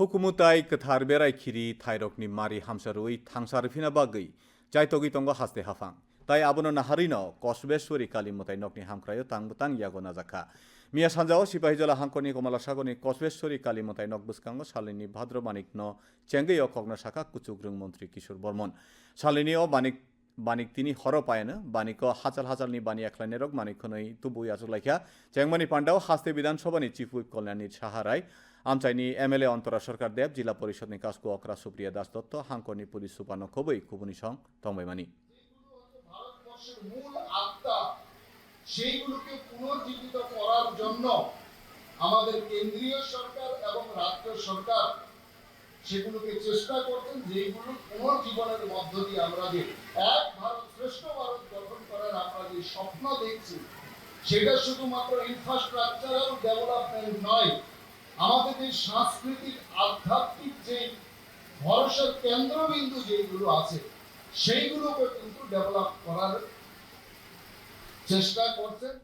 হুকুমুতাই কথার বেড়াই খিরি থাইরকনি মারি হামসারুই থাংসার ফিনা বাকি যাইতগি তঙ্গ হাসতে হাফাং তাই আবনো নাহারিন কসবেশ্বরী কালী মতাই নকনি হামক্রায় তাং বুতাং ইয়াগো না জাখা মিয়া সানজাও সিপাহী জলা হাঙ্কনি কমলা সাগনি কসবেশ্বরী কালী মতাই নক নকবুসকাঙ্গ শালিনী ভাদ্র মানিক ন চেঙ্গেই ও কগ্ন শাখা কুচুগ্রং মন্ত্রী কিশোর বর্মন শালিনী ও মানিক বানিক বানিক তিনি হর পায়নো বানিক হাজাল হাজালনি বানি একলাইনে রক মানিকখনই তুবুই আচলাইখা চেংমানি পান্ডাও হাস্তে বিধানসভানি চিফ হুইপ কল্যাণী সাহারাই আমচাইনি এমএলএ অন্তরা সরকার দেব, জিলা পরিষদনি কাসকু অকরা সুপ্রিয়া দাস দত্ত হাঙ্কনি পুলিশ সুপানো খবই খুবুনি সং মূল আত্মা সেইগুলোকে পুনর্জীবিত করার জন্য আমাদের কেন্দ্রীয় সরকার এবং রাজ্য সরকার সেগুলোকে চেষ্টা করছেন যেগুলো পুনর্জীবনের মধ্য দিয়ে আমরা যে এক ভারত শ্রেষ্ঠ ভারত গঠন করার আমরা যে স্বপ্ন দেখছি, সেটা শুধুমাত্র ইনফ্রাস্ট্রাকচারাল ডেভেলপমেন্ট নয়, আমাদের যে সাংস্কৃতিক, আধ্যাত্মিক যে ভরসার কেন্দ্রবিন্দু যেগুলো আছে, সেইগুলোকে কিন্তু ডেভেলপ করার চেষ্টা করছেন।